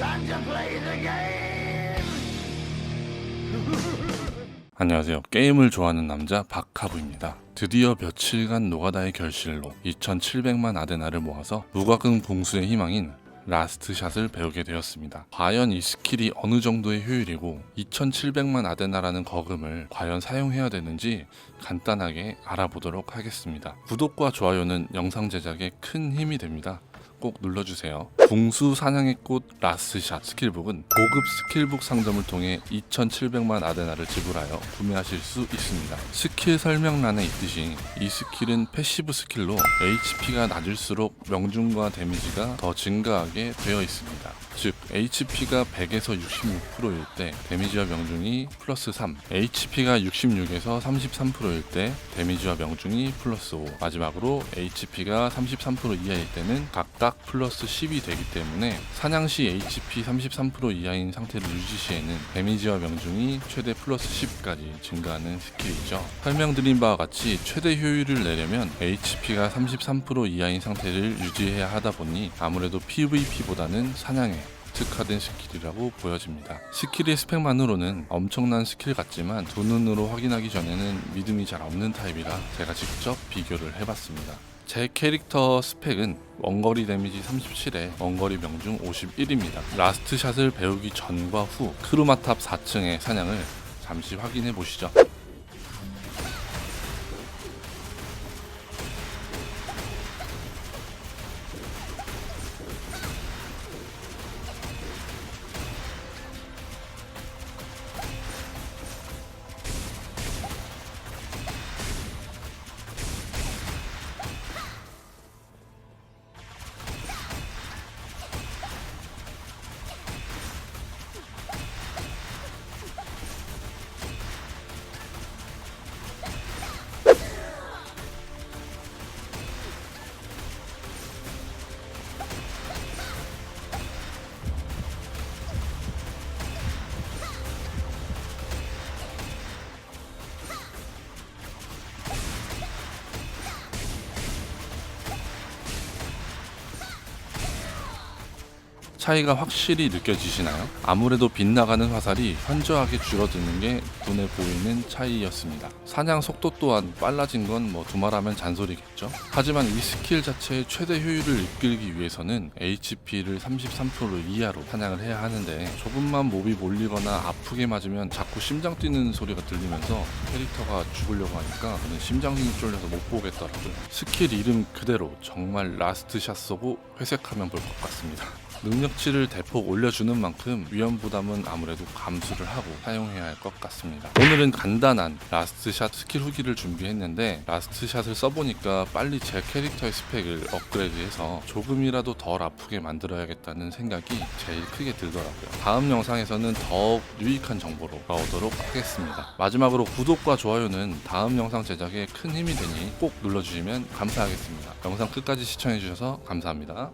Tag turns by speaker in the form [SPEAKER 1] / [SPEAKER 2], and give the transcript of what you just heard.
[SPEAKER 1] 안녕하세요. 게임을 좋아하는 남자 박하부입니다. 드디어 며칠간 노가다의 결실로 2700만 아데나를 모아서 무과금 봉수의 희망인 라스트샷을 배우게 되었습니다. 과연 이 스킬이 어느 정도의 효율이고 2700만 아데나라는 거금을 과연 사용해야 되는지 간단하게 알아보도록 하겠습니다. 구독과 좋아요는 영상 제작에 큰 힘이 됩니다. 꼭 눌러주세요. 궁수 사냥의 꽃 라스샷 스킬북은 고급 스킬북 상점을 통해 2,700만 아데나를 지불하여 구매하실 수 있습니다. 스킬 설명란에 있듯이 이 스킬은 패시브 스킬로 HP가 낮을수록 명중과 데미지가 더 증가하게 되어 있습니다. 즉 HP가 100에서 66%일 때 데미지와 명중이 플러스 3, HP가 66에서 33%일 때 데미지와 명중이 플러스 5, 마지막으로 HP가 33% 이하일 때는 각각 플러스 10이 되기 때문에 사냥 시 HP 33% 이하인 상태를 유지 시에는 데미지와 명중이 최대 플러스 10까지 증가하는 스킬이죠. 설명드린 바와 같이 최대 효율을 내려면 HP가 33% 이하인 상태를 유지해야 하다 보니 아무래도 PVP보다는 사냥에 특화된 스킬이라고 보여집니다. 스킬의 스펙만으로는 엄청난 스킬 같지만 두 눈으로 확인하기 전에는 믿음이 잘 없는 타입이라 제가 직접 비교를 해봤습니다. 제 캐릭터 스펙은 원거리 데미지 37에 원거리 명중 51입니다. 라스트 샷을 배우기 전과 후 크루마탑 4층의 사냥을 잠시 확인해 보시죠. 차이가 확실히 느껴지시나요? 아무래도 빗나가는 화살이 현저하게 줄어드는 게 눈에 보이는 차이였습니다. 사냥 속도 또한 빨라진 건 뭐 두말하면 잔소리겠죠. 하지만 이 스킬 자체의 최대 효율을 이끌기 위해서는 HP를 33% 이하로 사냥을 해야 하는데 조금만 몹이 몰리거나 아프게 맞으면 자꾸 심장 뛰는 소리가 들리면서 캐릭터가 죽으려고 하니까 저는 심장이 쫄려서 못 보겠더라고요. 스킬 이름 그대로 정말 라스트 샷 쏘고 회색하면 볼 것 같습니다. 능력치를 대폭 올려주는 만큼 위험 부담은 아무래도 감수를 하고 사용해야 할 것 같습니다. 오늘은 간단한 라스트샷 스킬 후기를 준비했는데 라스트샷을 써보니까 빨리 제 캐릭터의 스펙을 업그레이드해서 조금이라도 덜 아프게 만들어야겠다는 생각이 제일 크게 들더라고요. 다음 영상에서는 더욱 유익한 정보로 돌아오도록 하겠습니다. 마지막으로 구독과 좋아요는 다음 영상 제작에 큰 힘이 되니 꼭 눌러주시면 감사하겠습니다. 영상 끝까지 시청해주셔서 감사합니다.